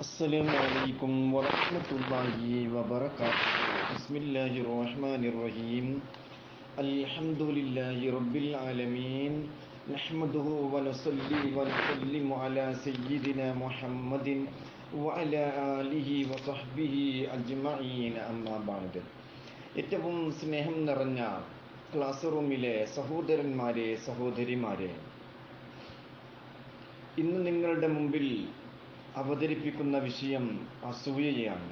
السلام عليكم ورحمة الله وبركاته بسم الله الرحمن الرحيم الحمد لله رب العالمين نحمده ونصلي ونسلم على سيدنا محمد وعلى آله وصحبه أجمعين أما بعد ഏറ്റവും സ്നേഹം നിറഞ്ഞ ക്ലാസ് റൂമിലെ സഹോദരന്മാരെ സഹോദരിമാരെ ഇന്ന് നിങ്ങളുടെ മുമ്പിൽ അവതരിപ്പിക്കുന്ന വിഷയം അസൂയയാണ്.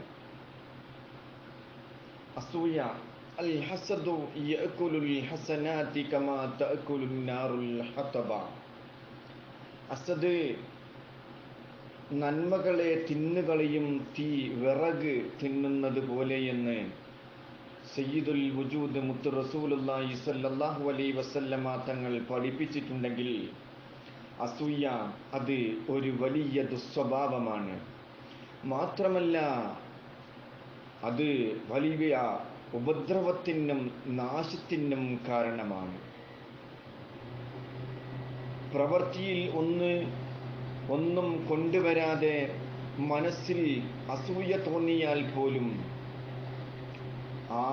അസൂയ അൽ ഹസനാതി കമാ ഹതബ. നന്മകളെ തിന്നുകളയും തീ വിറക് തിന്നുന്നത് പോലെയെന്ന് സയ്യിദുൽ വുജൂദ് മുത്ത് റസൂലുള്ളാഹി സ്വല്ലല്ലാഹു അലൈഹി വസല്ലമ തങ്ങൾ പഠിപ്പിച്ചിട്ടുണ്ടെങ്കിൽ അസൂയ അത് ഒരു വലിയ ദുസ്വഭാവമാണ്. മാത്രമല്ല അത് വലിയ ഉപദ്രവത്തിനും നാശത്തിനും കാരണമാണ്. പ്രവൃത്തിയിൽ ഒന്ന് ഒന്നും കൊണ്ടുവരാതെ മനസ്സിൽ അസൂയ തോന്നിയാൽ പോലും ആ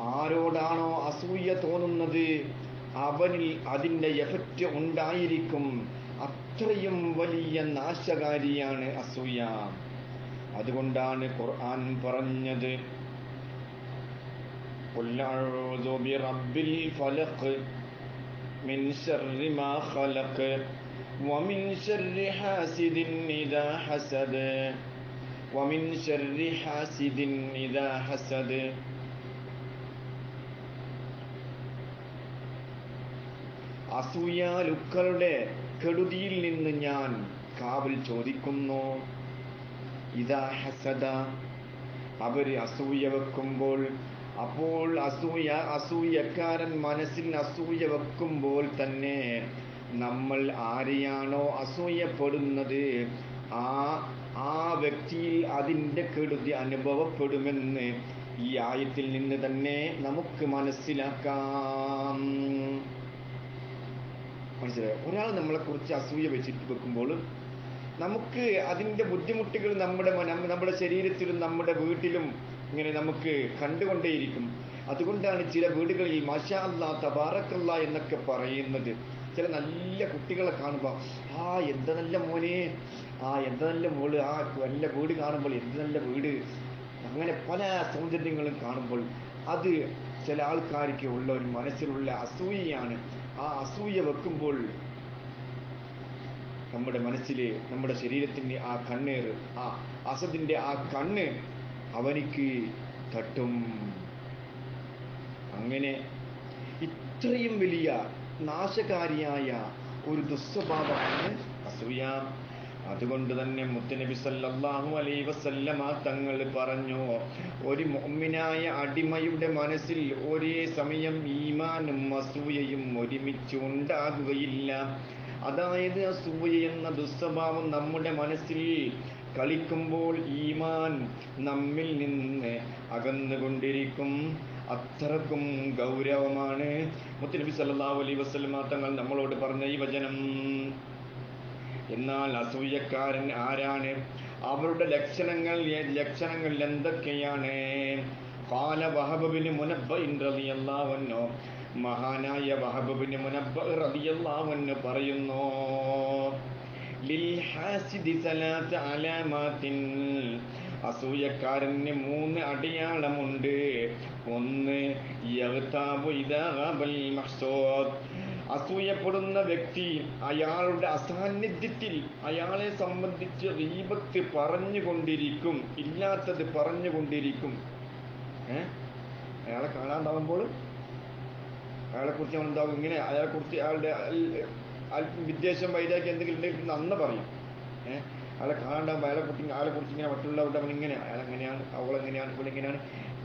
ആരോടാണോ അസൂയ തോന്നുന്നത് അവനിൽ അതിന്റെ എഫക്റ്റ് ഉണ്ടായിരിക്കും. അത്രയും വലിയ നാശകാരിയാണ് അസൂയ അതുകൊണ്ടാണ് ഖുർആൻ പറഞ്ഞത് قل أعوذ برب الفلق من شر ما خلق ومن شر حاسد إذا حسد ومن شر حاسد إذا حسد അസൂയാലുക്കളുടെ കെടുതിയിൽ നിന്ന് ഞാൻ കാവൽ ചോദിക്കുന്നു. ഇതാ ഹസദ. അവർ അസൂയ വെക്കുമ്പോൾ അപ്പോൾ അസൂയ അസൂയക്കാരൻ മനസ്സിൽ അസൂയ വെക്കുമ്പോൾ തന്നെ നമ്മൾ ആരെയാണോ അസൂയപ്പെടുന്നത് ആ ആ വ്യക്തിയിൽ അതിന്റെ കെടുതി അനുഭവപ്പെടുമെന്ന് ഈ ആയത്തിൽ നിന്ന് തന്നെ നമുക്ക് മനസ്സിലാക്കാം. മനസ്സിലായോ? ഒരാൾ നമ്മളെ കുറിച്ച് അസൂയ വെച്ചിട്ട് വെക്കുമ്പോൾ നമുക്ക് അതിന്റെ ബുദ്ധിമുട്ടുകൾ നമ്മുടെ നമ്മുടെ ശരീരത്തിലും നമ്മുടെ വീട്ടിലും ഇങ്ങനെ നമുക്ക് കണ്ടുകൊണ്ടേയിരിക്കും. അതുകൊണ്ടാണ് ചില വീടുകളിൽ മാഷാ തബാറക്കല്ല എന്നൊക്കെ പറയുന്നത്. ചില നല്ല കുട്ടികളെ കാണുമ്പോൾ ആ എന്ത് നല്ല മോനെ? ആ എന്ത് നല്ല മോൾ? ആ നല്ല വീട് കാണുമ്പോൾ എന്ത് നല്ല വീട്? അങ്ങനെ പല സൗന്ദര്യങ്ങളും കാണുമ്പോൾ അത് ചില ആൾക്കാർക്ക് ഉള്ള ഒരു മനസ്സിലുള്ള അസൂയയാണ്. ആ അസൂയ വെക്കുമ്പോൾ നമ്മുടെ മനസ്സിലെ നമ്മുടെ ശരീരത്തിന്റെ ആ കണ്ണേർ ആ അസദിന്റെ ആ കണ്ണ് അവനിക്ക് തട്ടും. അങ്ങനെ ഇത്രയും വലിയ നാശകാരിയായ ഒരു ദുസ്വഭാവമാണ് അസൂയ. അതുകൊണ്ട് തന്നെ മുത്തനബി സല്ലല്ലാഹു അലൈഹി വസല്ലമ തങ്ങൾ പറഞ്ഞു ഒരു മുഅ്മിനായ അടിമയുടെ മനസ്സിൽ ഒരേ സമയം ഈമാനും അസൂയയും ഒരുമിച്ച് ഉണ്ടാകുകയില്ല. അതായത് അസൂയ എന്ന ദുസ്വഭാവം നമ്മുടെ മനസ്സിൽ കളിക്കുമ്പോൾ ഈമാൻ നമ്മിൽ നിന്ന് അകന്നുകൊണ്ടിരിക്കും. അത്രക്കും ഗൗരവമാണ്. മുത്തനബി സല്ലല്ലാഹു അലൈഹി വസല്ലമ തങ്ങൾ നമ്മളോട് പറഞ്ഞ ഈ വചനം. എന്നാൽ അസൂയക്കാരൻ ആരാണ്? അവരുടെ ലക്ഷണങ്ങൾ ലക്ഷണങ്ങൾ എന്തൊക്കെയാണ്? കാല വഹബിന് മുനബ്ബിൻ റളിയല്ലാഹു മഹാനായ വഹബിന് മുനബ്ബ റളിയല്ലാഹു പറയുന്നു അസൂയക്കാരന് മൂന്ന് അടയാളമുണ്ട്. ഒന്ന് അസൂയപ്പെടുന്ന വ്യക്തി അയാളുടെ അസാന്നിധ്യത്തിൽ അയാളെ സംബന്ധിച്ച് ദീപത്ത് പറഞ്ഞുകൊണ്ടിരിക്കും ഇല്ലാത്തത് പറഞ്ഞുകൊണ്ടിരിക്കും. ഏ? അയാളെ കാണാണ്ടാവുമ്പോൾ അയാളെ കുറിച്ച് നമ്മൾ എന്താകും ഇങ്ങനെ അയാളെ കുറിച്ച് അയാളുടെ വിദ്വേഷം വൈരാഗ്യം എന്തെങ്കിലും ഉണ്ടെങ്കിൽ നന്ന പറയും. ഏഹ് അയാളെ കാണാണ്ടാവുമ്പോൾ അയാളെ കുറിച്ച് അയാളെ കുറിച്ച് ഇങ്ങനെ മറ്റുള്ളവരുടെ അവൻ ഇങ്ങനെ അയാളെങ്ങനെയാണ് അവളെങ്ങനെയാണ് ഇവളെങ്ങനെയാണ്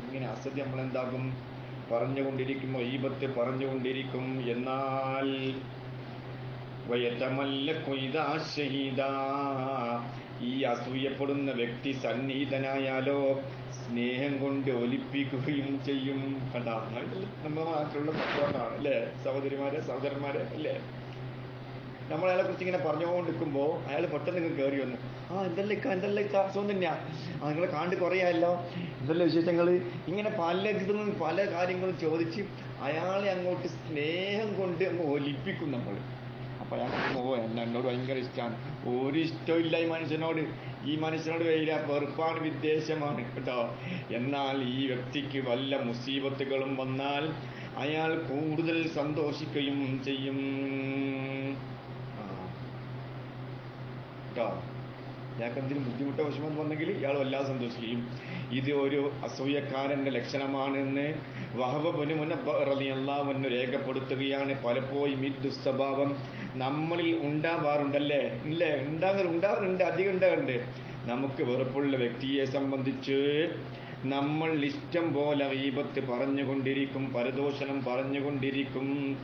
ഇങ്ങനെ അസത്യം നമ്മളെന്താകും? പറഞ്ഞുകൊണ്ടിരിക്കും ഈപത്ത് പറഞ്ഞുകൊണ്ടിരിക്കും. എന്നാൽ ഈ അസൂയപ്പെടുന്ന വ്യക്തി സന്നിഹിതനായാലോ സ്നേഹം കൊണ്ട് ഒലിപ്പിക്കുകയും ചെയ്യും. കണ്ടാ നമ്മുടെ നാട്ടിലുള്ള സപ്പോർട്ടാണ് അല്ലേ സഹോദരിമാരെ സഹോദരന്മാരെ അല്ലേ? നമ്മൾ അയാളെ കുറിച്ച് ഇങ്ങനെ പറഞ്ഞുകൊണ്ടിരിക്കുമ്പോൾ അയാൾ പെട്ടെന്ന് ഇങ്ങ് കയറി വന്നു. ആ എന്തല്ലേ ഇക്ക, എന്തല്ലേ ഇക്ക, സുഖം തന്നെയാ. ആ നിങ്ങളെ കാണ്ട് കുറയായല്ലോ എന്തല്ലേ വിശേഷങ്ങൾ ഇങ്ങനെ പല ഇതും പല കാര്യങ്ങളും ചോദിച്ച് അയാളെ അങ്ങോട്ട് സ്നേഹം കൊണ്ട് അങ്ങ് ഒലിപ്പിക്കും നമ്മൾ അപ്പോൾ അയാൾ ഓ എന്നെ എന്നോട് ഭയങ്കര ഇഷ്ടമാണ് ഒരു ഇഷ്ടമില്ല ഈ മനുഷ്യനോട്. ഈ മനുഷ്യനോട് വെയില വെറുപ്പാണ് വിദ്വേഷമാണ് കേട്ടോ. എന്നാൽ ഈ വ്യക്തിക്ക് വല്ല മുസീബത്തുകളും വന്നാൽ അയാൾ കൂടുതൽ സന്തോഷിക്കുകയും ചെയ്യും. കേട്ടോ. ഇയാൾക്ക് എന്തെങ്കിലും ബുദ്ധിമുട്ടോ വിഷമം വന്നെങ്കിൽ ഇയാൾ വല്ലാതെ സന്തോഷിക്കും. ഇത് ഒരു അസൂയക്കാരന്റെ ലക്ഷണമാണെന്ന് വഹബന് മുന്നറിയാമെന്ന് രേഖപ്പെടുത്തുകയാണ്. പലപ്പോഴും ഈ ദുസ്വഭാവം നമ്മളിൽ ഉണ്ടാവാറുണ്ടല്ലേ? ഇല്ലേ? ഉണ്ടാകും ഉണ്ടാകുന്നുണ്ട് അധികം ഉണ്ടാകുന്നുണ്ട് നമുക്ക് വെറുപ്പുള്ള വ്യക്തിയെ സംബന്ധിച്ച് നമ്മൾ ഇഷ്ടം പോലെ ഈപത്ത് പറഞ്ഞുകൊണ്ടിരിക്കും പരദോഷണം പറഞ്ഞുകൊണ്ടിരിക്കും.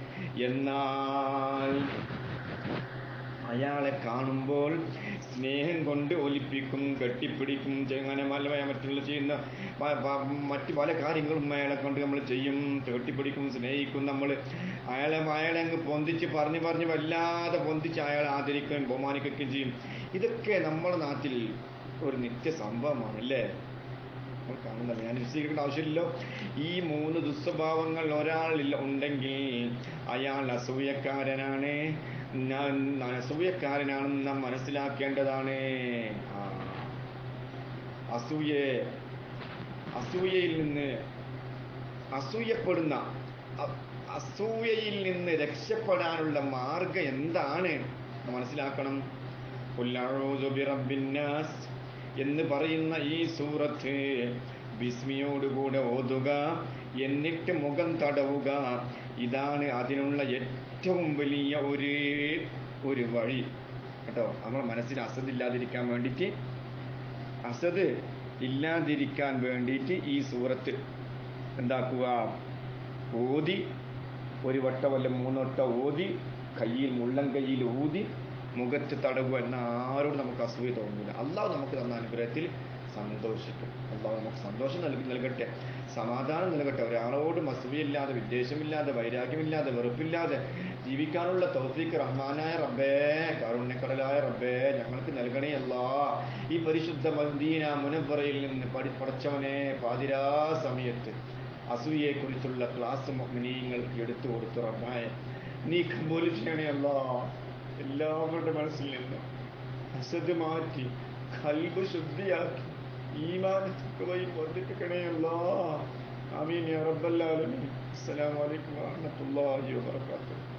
എന്നാൽ അയാളെ കാണുമ്പോൾ സ്നേഹം കൊണ്ട് ഒലിപ്പിക്കും കെട്ടിപ്പിടിക്കും അങ്ങനെ പല മറ്റുള്ള ചെയ്യുന്ന മറ്റ് പല കാര്യങ്ങളും അയാളെ കൊണ്ട് നമ്മൾ ചെയ്യും. കെട്ടിപ്പിടിക്കും സ്നേഹിക്കും നമ്മൾ അയാളെ അയാളെ അങ്ങ് പൊന്തിച്ച് പറഞ്ഞ് പറഞ്ഞ് വല്ലാതെ പൊന്തിച്ച് അയാളെ ആദരിക്കുകയും ബഹുമാനിക്കുകയും ചെയ്യും. ഇതൊക്കെ നമ്മുടെ നാട്ടിൽ ഒരു നിത്യ സംഭവമാണ് അല്ലേ കാണുന്നില്ല ഞാൻ വിശ്വസിക്കേണ്ട ആവശ്യമില്ലല്ലോ ഈ മൂന്ന് ദുസ്വഭാവങ്ങൾ ഒരാളിൽ ഉണ്ടെങ്കിൽ അയാൾ അസൂയക്കാരനാണ്. അസൂയക്കാരനാണെന്ന് നാം മനസ്സിലാക്കേണ്ടതാണ്. അസൂയെ അസൂയ അസൂയയിൽ നിന്ന് അസൂയപ്പെടുന്ന അസൂയയിൽ നിന്ന് രക്ഷപ്പെടാനുള്ള മാർഗം എന്താണ്? മനസ്സിലാക്കണം. "ഖുൽ അഊദു ബിറബ്ബിന്നാസ്" എന്ന് പറയുന്ന ഈ സൂറത്ത് ബിസ്മിയോടുകൂടെ ഓതുക എന്നിട്ട് മുഖം തടവുക. ഇതാണ് അതിനുള്ള ഏറ്റവും വലിയ ഒരു ഒരു വഴി. കേട്ടോ? നമ്മുടെ മനസ്സിന് അസദില്ലാതിരിക്കാൻ വേണ്ടിയിട്ട് അസദ് ഇല്ലാതിരിക്കാൻ വേണ്ടിയിട്ട് ഈ സൂറത്ത് എന്താക്കുക? ഓതി ഒരു വട്ടം അല്ല മൂന്നോട്ടം ഓതി കയ്യിൽ മുള്ളൻ കയ്യിൽ ഊതി മുഖത്ത് തടവുക എന്ന ആരോടും നമുക്ക് അസൂയ തോന്നുന്നില്ല. അള്ളാഹു നമുക്ക് തന്ന അനുഗ്രഹത്തിൽ സന്തോഷിക്കും. അള്ളാഹു നമുക്ക് സന്തോഷം നൽകി നൽകട്ടെ. സമാധാനം നൽകട്ടെ. ഒരാളോടും അസൂയയില്ലാതെ വിദ്വേഷമില്ലാതെ വൈരാഗ്യമില്ലാതെ വെറുപ്പില്ലാതെ ജീവിക്കാനുള്ള തൗഫീഖ് റഹ്മാനായ റബ്ബേ കാരുണ്യക്കടലായ റബ്ബേ ഞങ്ങൾക്ക് നൽകണേ അല്ലാ. ഈ പരിശുദ്ധ മദീന മുനവറയിൽ നിന്ന് പഠി പഠിച്ചവനെ പാതിരാ സമയത്ത് അസൂയയെ കുറിച്ചുള്ള ക്ലാസ് മിനിങ്ങൾക്ക് എടുത്തു കൊടുത്തു റബ്ബായ നീ കബൂൽ ചെയ്യണേ അല്ലാ. എല്ലാവരുടെ മനസ്സിൽ നിന്ന് അസത് മാറ്റി കൽബ് ശുദ്ധിയാക്കി ഈമാൻ തഖ്വയിൽ വർദ്ധിപ്പിക്കണേ അല്ലാ ആമീൻ യാ റബ്ബൽ ആലമീൻ. അസ്സലാമു അലൈക്കും വറഹ്മത്തുള്ളാഹി വബറകാതുഹു.